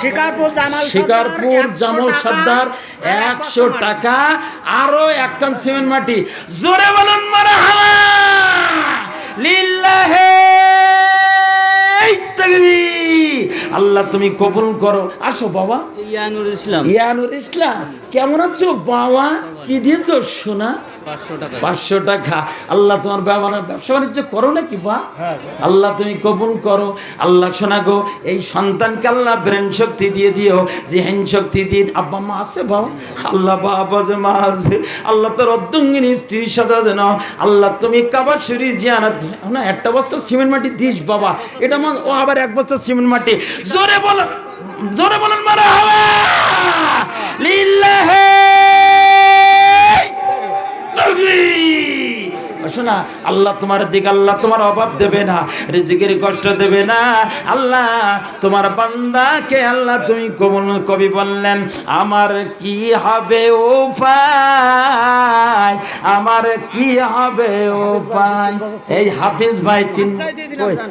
শিকারপুর শিকারপুর জামল সর্দার একশো টাকা আরও এক টন সিমেন্ট মাটি। জোরে বলুন মারা লিল্লাহে আল্লাহ তুমি কবুল করো। আসো বাবা। ইয়ানুর ইসলাম। ইয়ানুর ইসলাম কেমন আছো বাবা? কি দিয়েছ সোনা? পাঁচশো টাকা আল্লাহ তোমার ব্যবসা বাণিজ্য করো নাকি বা? আল্লাহ তুমি কবুল করো। আল্লাহ শোনা গো এই সন্তানকে আল্লাহ ব্রেন শক্তি দিয়ে দিও যে শক্তি দিয়ে আব্বা মা আছে বাবা আল্লাহ বাবা যে মা আছে আল্লাহ তোর অর্ধঙ্গিনী স্ত্রী সাদা দেন আল্লাহ তুমি কাবার শরীর জিয়ারাত না একটা বস্তা সিমেন্ট মাটি দিস বাবা। এটা ও আবার এক বস্তা সিমেন্ট মাটি। জোরে বলো জোরে বলেন মারা হবে! শোনা আল্লাহ তোমার দিকে আল্লাহ তোমার অভাব দেবে না রিজিকের কষ্ট দেবে না। আল্লাহ তোমার বান্দাকে আল্লাহ তুমি কবল কবি বললেন আমার কি হবে ও পায় আমার কি হবে ও পায় এই হাফিজ ভাই তিন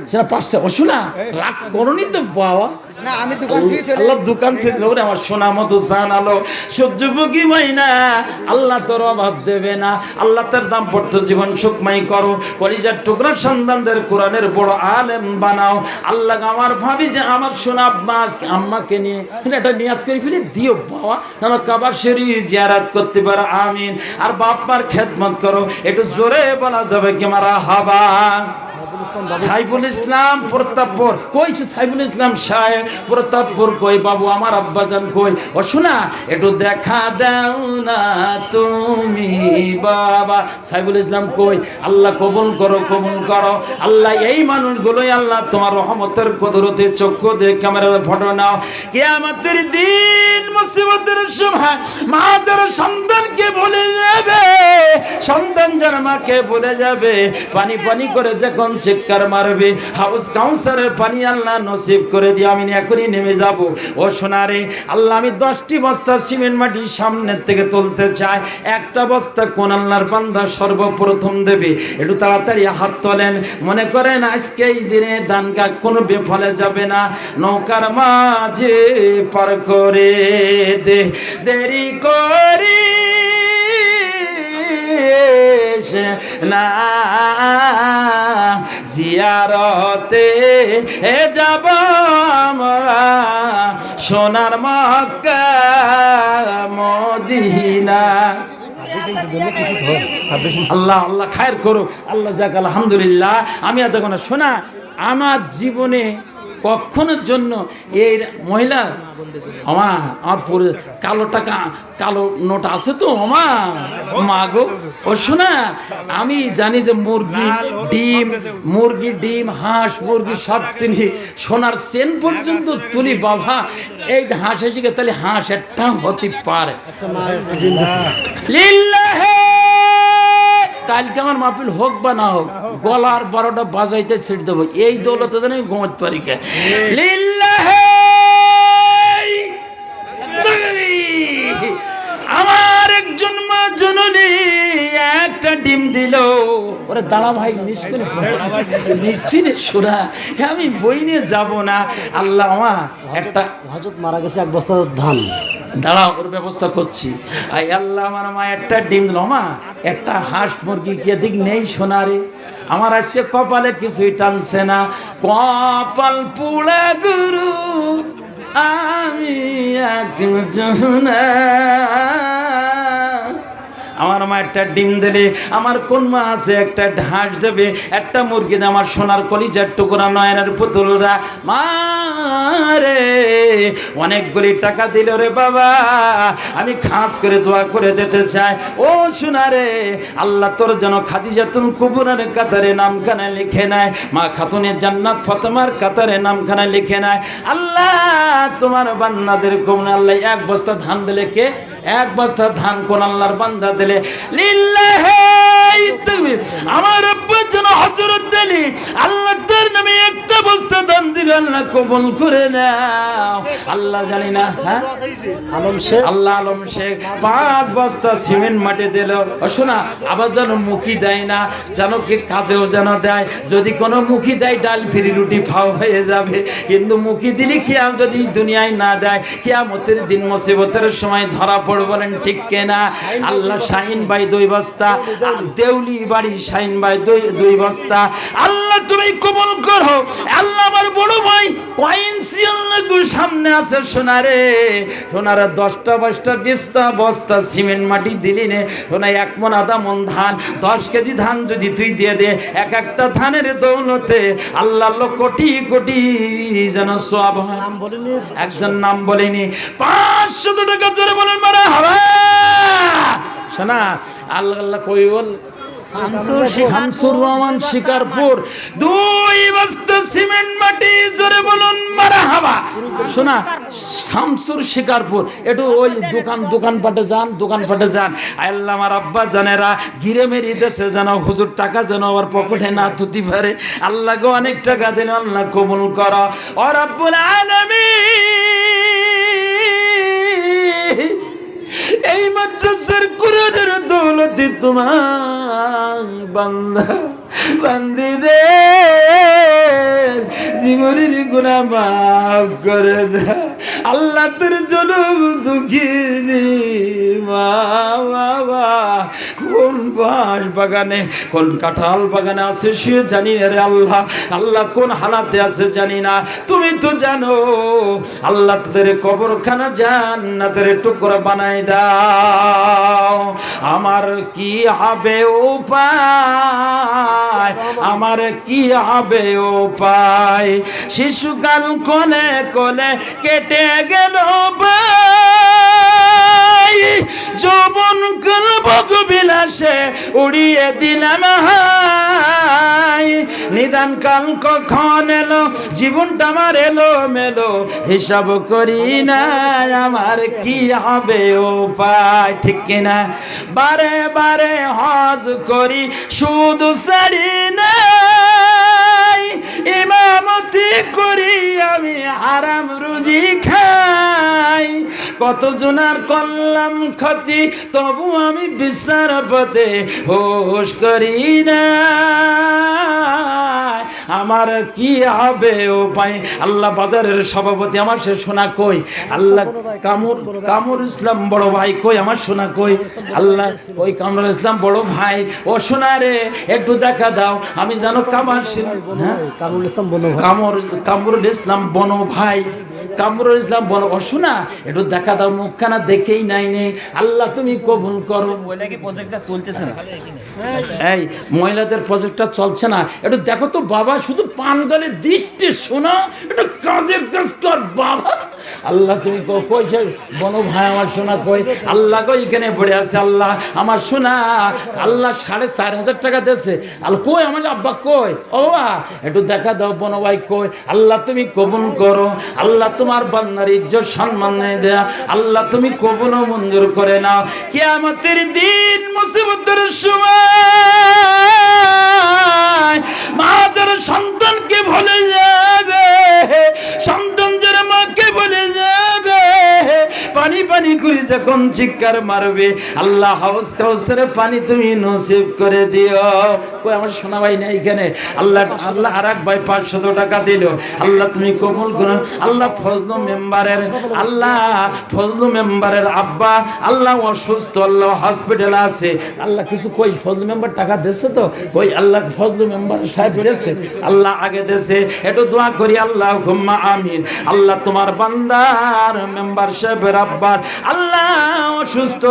সেটা পাঁচটা শোনা রাগ করনি তো বাবা? না আমি দোকান থেকে চলে আল্লাহ দোকান থেকে ওরে আমার সোনা মতো জান আলো সহ্য বুকি মাইনা আল্লাহ তোর অভাব দেবে না আল্লাহ তার দাম পড়তো জীবন সুখময় করো, কলিজার টুকরা সন্তানদের কোরআনের বড় আলেম বানাও। আল্লাহ আমার ভাবি যে আমার সোনা আব্বা, আম্মাকে নিয়ে এটা নিয়াদ করে ফেলে দিও, বাবা। যেন কাবার শরীর জিয়ারাত করতে পারো, আমিন। আর বাপ্পার খেদমত করো, একটু জোরে বলা যাবে কি মারা হাবা। সাইফুল ইসলাম, প্রতাপপুর। কই সাইফুল ইসলাম সাহেব, প্রতাপপুর কই বাবু? আমার আব্বাজান কই? ও শোনা, একটু দেখা দাও না তুমি বাবা। সাইফুল ইসলাম কই? আল্লাহ কবুল করো কবুল করো। আল্লাহ, এই মানুষগুলোই আল্লাহ তোমার রহমতের কদরতে চক্ষু দিয়ে ক্যামেরা ফটো নাও। কিয়ামতের দিন মুসিবতের সময় মা যারা সন্তানকে বলে যাবে, সন্তান যার মাকে বলে যাবে, পানি পানি করে যখন চিৎকার মারবে হাউস কাউন্সারের পানি আল্লাহ নসিব করে দিয়ে, আমি এখনই নেমে যাব। ও সোনারে, আল্লাহ আমি দশটি বস্তা সিমেন্ট মাটি সামনের থেকে তুলতে চাই। একটা বস্তা কোন আল্লাহর বান্দা সর্বপ্রথম দেবে? একটু তাড়াতাড়ি হাত তোলেন। মনে করেন, আজকে এই দিনে দান গাছ কোনো বেফলে যাবে না। নৌকার মাঝে পার করে দে, দেরি করি না। জিয়ারতে এ যাব আমরা সোনার মক্কা, মদিনা। আল্লাহ আল্লাহ খায়ের করো আল্লাহ যাক, আলহামদুলিল্লাহ। আমি এত কোনো শোনা, আমার জীবনে কখনোর জন্য এই মহিলা আমা আমার পুরো কালো টাকা কালো নোট আছে তো অমা মা গো ও শোনা আমি জানি যে মুরগি ডিম মুরগি ডিম হাঁস মুরগি সব চিনি সোনার সেন পর্যন্ত তুলি বাবা এই যে হাঁস এসে তাহলে হাঁস একটা হতে পারে। লিল্লাহে কালকে আমার মাহফিল হোক বা না হোক গলার বারোটা বাজাইতে ছিট দেবো। এই দৌলতে জানি গোমত পারিকে পারি কে? লিল্লাহে একটা ডিম দিল। ওরে দাঁড়া ভাই নিষ্করে নিচ্ছি রে সুরা। আমি বই নিয়ে যাব না। আল্লাহ মা একটা হজরত মারা গেছে এক বস্তা ধান। দাঁড়াও ওর ব্যবস্থা করছি। আই আল্লাহ আমার মা একটা ডিম দিল। মা একটা হাঁস মুরগি কে দিক নেই সোনারে। আমার আজকে কপালে কিছুই টানছে না। কপাল পুড়া গুরু আমি একজন আমার মা একটা ডিম দেবে, আমার কোন মা আছে একটা ঢাস দেবে, একটা মুরগি দেবে, আমার সোনার কলিজার টুকরা, নয়নের পুতুলরা। মা রে, অনেকগুলি টাকা দিল রে বাবা, আমি খাস করে দোয়া করে দিতে চাই। ও সোনা রে, আল্লাহ তোর যেন খাদিজাতুন কুবুরের কাতারে নামখানা লিখে নেয়, মা খাতুনের জান্নাত ফতেমার কাতারে নামখানা লিখে নেয়। আল্লাহ, তোমার বান্নাদের কোন আল্লাহ, এক বস্তা ধান দিলে কে এক বস্তা ধান কোন আল্লাহর বান্দা দিলে লিল্লাহে আমার আব্বার জন্য হজরত আলী আল্লাহ তার নামে একটা বস্তা দান দিল আল্লাহ কবল করে নাও। আল্লাহ জানি না হ্যাঁ? আলম শেখ? আল্লাহ আলম শেখ। পাঁচ বস্তা সিমেন্ট মাটি দিল। শোনা আবার যেন মুখি দেয় না যেন কি কাজেও যেন দেয়। যদি কোনো মুখি দেয় ডাল ফিরি রুটি ফাও হয়ে যাবে। কিন্তু মুখি দিলে কিয়াম যদি দুনিয়ায় না দেয় কিয়ামতের দিন মুসিবতের সময় ধরা পড়ে বলেন ঠিক কেনা? আল্লাহ শাহিন ভাই দুই বস্তা। আর দেউলি বাড়ি শাহিন ভাই দুই দুই বস্তা। আল্লাহ তুমি কবল করো। আল্লাহ আমার বড় ভাই কয়েন্সি আল্লাহ সামনে আছে সোনারে? সোনারে দশটা বস্তা বিশটা বস্তা সিমেন্ট মাটি দিলি নে। সোনা এক মন আধা মন ধান দশ কেজি ধান যদি তুই দিয়ে দে এক একটা ধানের দৌলতে আল্লাহ কোটি কোটি যেন সব নাম বলিনি? একজন নাম বলেনি। পাঁচশো টাকা জোরে বলেন মারা হাওয়া শোনা আল্লাহ আল্লাহ কই বল শামসুর রহমান শিকারপুর। দুই বস্তা সিমেন্ট মাটি জোরে বলুন মারা হাওয়া শোনা শামসুর শিকারপুর। একটু ওই দোকান দোকান পাটে যান দোকান পাটে যান। আল্লাহ আমার আব্বা জানেরা গিরে মেরি দেশে যেন হুজুর টাকা যেন আবার পকেটে না তুতি পারে। আল্লাহকে অনেক টাকা দিন আল্লাহ কবুল কর। ও রব্বুল আলামিন! এই মাদ্রাসার কোরআনের দৌলতে তোমার বান্দা, বান্দিদের জীবনের গুণা মাফ করে দে। আল্লাহ তোর জনম দুঃখিনী, মা বাবা কোন বাঁশ বাগানে, কোন কাঁঠাল বাগানে আছে সে জানি না রে আল্লাহ। আল্লাহ কোন হালাতে আছে জানি না। তুমি তো জানো, আল্লাহ তোদের কবরখানা জান্নাতের টুকরা বানাই দাও। আমার কি হবে উপায়? আমার কি হবে উপায়? শিশুকাল কোলে কোলে কেটে গেল ভাই যৌবন কাল বিলাসে উড়িয়ে দিলাম নিদান কাল কখন এলো, জীবনটা আমার এলো মেলো হিসাব করি না আমার কি হবে উপায়। ঠিক কিনা? বারে বারে হজ করি শুধু সারি নাই। ইমামতি করি আমি আরাম রুজি খাই। কত জনার করলাম ক্ষতি তবু আমি বিচার পথে হোস করি না। আমার কি হবে ও পাই আল্লাহ বাজারের সভাপতি আমার সে শোনা কই? আল্লাহ কামর কামর ইসলাম বড় ভাই কই? আমার শোনা কই? আল্লাহ ওই কামরুল ইসলাম বড় ভাই। ও শোনা রে একটু দেখা দাও। আমি জানো কামার হ্যাঁ? কামরুল ইসলাম বলো ভাই। কামর কামরুল ইসলাম বনো ভাই। কামরুল ইসলাম বলো অসুনা একটু দেখা দাও মুখখানা দেখেই নাই নে। আল্লাহ তুমি কবুল করো। ওইটা কি প্রজেক্টটা চলতেছে না? এই মহিলাদের প্রজেক্টটা চলছে না। একটু দেখো তো বাবা শুধু পান গলে দৃষ্টি শোনা একটু কাজের কাজ কর বাবা। আল্লাহ, তুমি কো কই সে? বন ভাই, আমার শোনা কই? আল্লাহ কই এখানে পড়ে আছে, আল্লাহ? আমার শোনা আল্লাহ সাড়ে চার হাজার টাকা দিয়েছে। আল্লাহ কই, আমার আব্বা কই? ও একটু দেখা দাও, বন ভাই কই? আল্লাহ, তুমি কবুল করো। আল্লাহ, তোমার বান্দার ইজ্জত, সম্মান নেই দেয়া। আল্লাহ, তুমি কবুল মঞ্জুর করে নাও। কিয়ামতের দিন মুসিবতের সময় সন্তানকে ভুলে যাবে। সন্তান যারা মাকে ভুলে যাবে পানি পানি করে যখন চিৎকার মারবে, আল্লাহ হাউস কাউসের পানি তুমি নসিব করে দিও। কই, আমার শোনা ভাই না এখানে? আল্লাহ আল্লাহ আর এক ভাই পাঁচশত টাকা দিল। আল্লাহ তুমি কবুল করো। আল্লাহ ফজলু মেম্বারের, আল্লাহ ফজলু মেম্বারের আব্বা, আল্লাহ অসুস্থ, আল্লাহ হসপিটাল আছে। আল্লাহ কিছু কই, ফজলু মেম্বার টাকা দিচ্ছে তো? ওই আল্লাহ ফজলু মেম্বার সাহেব দিয়েছে? আল্লাহ আগে দেশে একটু দোয়া করি আল্লাহ ঘুম্মা আমিন। আল্লাহ তোমার বান্দার মেম্বার সাহেবের আব্বার আল্লাহ অসুস্থ,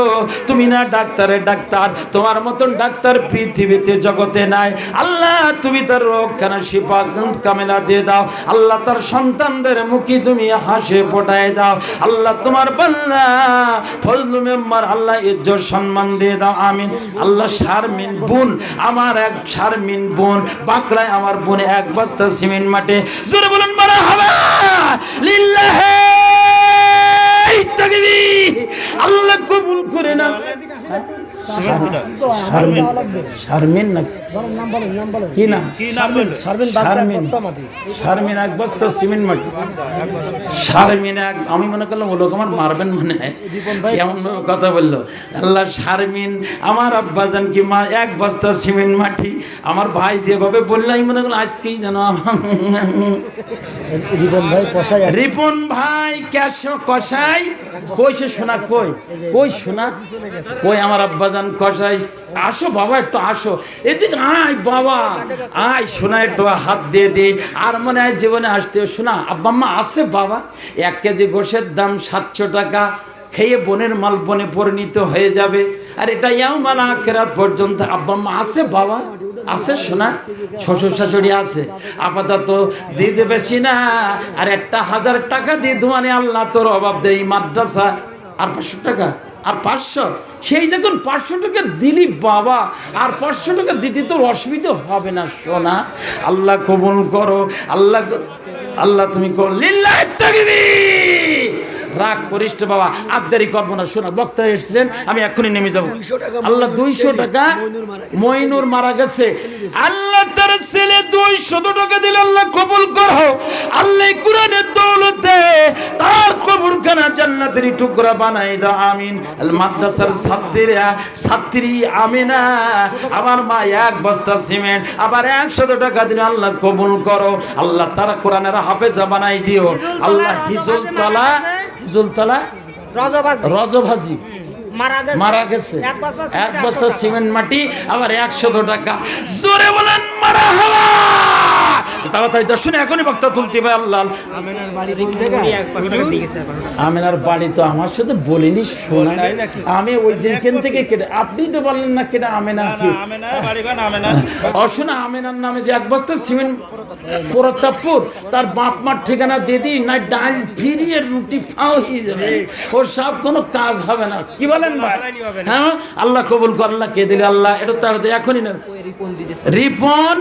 তুমি না ডাক্তারের ডাক্তার, তোমার মতন ডাক্তার পৃথিবীতে জগতে নাই। আল্লাহ, তুমি তার রোগখানা শিপা কামেলা দিয়ে দাও। আল্লাহ, তার সন্তানদের মুখী তুমি হাসে ফোটায় দাও। আল্লাহ, তোমার বান্না ফজলু মেম্বার, আল্লাহ ইজ্জত সম্মান দিয়ে দাও। আমিন। আল্লাহ, শারমিন বোন, আমার এক শারমিন বোন, বাঁকড়ায় আমার বোন এক বস্তা সিমেন্ট মাঠে জোরে বলুন মারা হাবা। লিল্লাহে তাকবীর আল্লাহ কবুল করে না শারমিন। শারমিন না বলেন নাম বলেন নাম বলেন। কি না শারমিন বস্তা মাটি। শারমিন এক বস্তা সিমেন্ট মাটি। শারমিন এক আমি মনে করলাম ও লোক আমার মারবেন মনে হয়। এমন কথা বলল। আল্লাহ শারমিন আমার আব্বাজান কি মা এক বস্তা সিমেন্ট মাটি। আমার ভাই যেভাবে বলল আমি মনে করলাম আজকেই যেন রিপন ভাই কষাই রিপন ভাই ক্যাশ কষাই কই সে শোনা কই? কই শোনা কই আমার আব্বাজান কষাই আসো বাবা, একটু আসো। এদিকে আয় বাবা। আয় শোনা একটু হাত দিয়ে দে আর মনে হয় জীবনে আসতে শোনা আব্বাম্মা আসে বাবা। এক কেজি গোশের দাম সাতশো টাকা। খেয়ে বনের মাল বনে পরিণত হয়ে যাবে। আর এটা ইয়াও মালা কেরাত পর্যন্ত আব্বা আম্মা আসে বাবা। আছে শোনা? শ্বশুর শাশুড়ি আছে। আপাতত দিয়ে দেবে না আর একটা হাজার টাকা দিয়ে মানে আল্লাহ তোর অভাব দেয় এই মাদ্রাসা। আর পাঁচশো টাকা? আর পাঁচশো? সেই যখন পাঁচশো টাকা দিলি বাবা, আর পাঁচশো টাকা দিতে তোর অসুবিধা হবে না সোনা আল্লাহ কবুল করো। আল্লাহ আল্লাহ তুমি করো। তাকবীর। রাগ করিস বাবা আবদারি করব না শোনা বক্তা এসেছেন আমি এখনই নেমে যাব। আল্লাহ দুইশো টাকা মইনুর মারা গেছে। আল্লাহ তার ছেলে দুইশত টাকা দিলে আল্লাহ কবুল করো। আল্লাহ কোরআনের দৌলতে তার কবরখানা জান্নাতের টুকরা বানাই দাও আমিন। আল মাদ্রাসার ছাত্রীরা ছাত্রী আমিনা আমার মা এক বস্তা সিমেন্ট আবার একশত টাকা দিলে আল্লাহ কবুল করো। আল্লাহ তারা কোরআনের হাফেজা বানাই দিও। আল্লাহ হিজুল তলা হিজুল তলা রজবাজি। রজভাজি মারা গেছে। এক বস্তা সিমেন্ট মাটি আবার একশত টাকা। জোরে বলেন মারা হাওয়া! তাড়াতাড়ি দর্শনে এখনই বক্তা তুলতে পারে আল্লাহ। আমিনার বাড়ি তো আমার সাথে বলিনি শোনা আমি ওই যেখান থেকে কেটে আপনি তো বললেন না কেটে আমেনা কি? অশোনা আমেনার। নামে যে এক বস্তা সিমেন্ট প্রতাপপুর তার বাপ মার ঠিকানা দিয়ে দিই না ডাল ফিরিয়ে রুটি ফাও হয়ে যাবে ওর সব কোনো কাজ হবে না। কি বলেন ভাই? হ্যাঁ আল্লাহ কবুল কর আল্লাহ কে দিলে আল্লাহ এটা তার এখনই না। রিপন?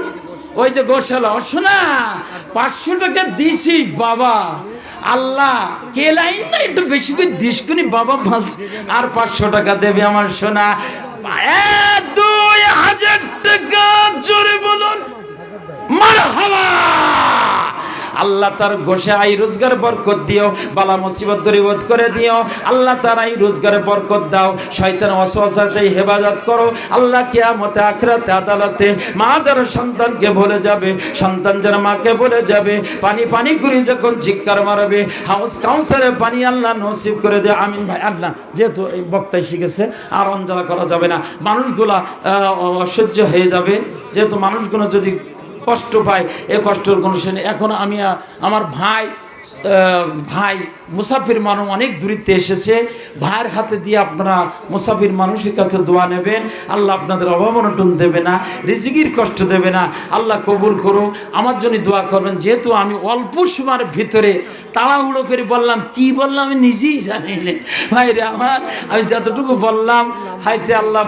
ওই যে গোশালা অশোনা পাঁচশো টাকা দিছি বাবা। আল্লাহ, কে লাইন না একটু বেশি করে দিস কোনি বাবা আর পাঁচশো টাকা দেবে আমার সোনা দুই, হাজার টাকা, জোরে বলুন। মারহাবা! আল্লাহ তার গোসে আই রোজগার বরকত দিও, বালা মুসিবত দরিবত করে দিও। আল্লাহ তার আই রোজগারে বরকত দাও। শয়তান অসহসাতে হেফাজত করো। আল্লাহ কিয়ামতে, আখরাতে, আদালতে মা যারা সন্তানকে বলে যাবে। সন্তান যারা মাকে বলে যাবে। পানি পানি করে যখন চিৎকার মারবে হাউস কাউন্সারে পানি আল্লাহ নসিব করে দে আমিন ভাই, আল্লাহ, যেহেতু এই বক্তায় শিখেছে, আর অঞ্জলা করা যাবে না। মানুষগুলা অসহ্য হয়ে যাবে। যেহেতু মানুষগুলো যদি কষ্ট পায়, এ কষ্টের কোনো শ্রেণি এখন আমি আমার ভাই ভাই মুসাফির মানুষ অনেক দূরিত্বে এসেছে। ভাইয়ের হাতে দিয়ে আপনারা মুসাফির মানুষের কাছে দোয়া নেবেন। আল্লাহ আপনাদের অভাব অনটন দেবে না, রিজিকির কষ্ট দেবে না। আল্লাহ কবুল করো আমার জন্য দোয়া করবেন। যেহেতু আমি অল্প সময়ের ভিতরে তাড়াহুড়ো করে বললাম, কি বললাম আমি নিজেই জানি না। ভাই রে আমার, আমি যতটুকু বললাম হাইতে আল্লাহ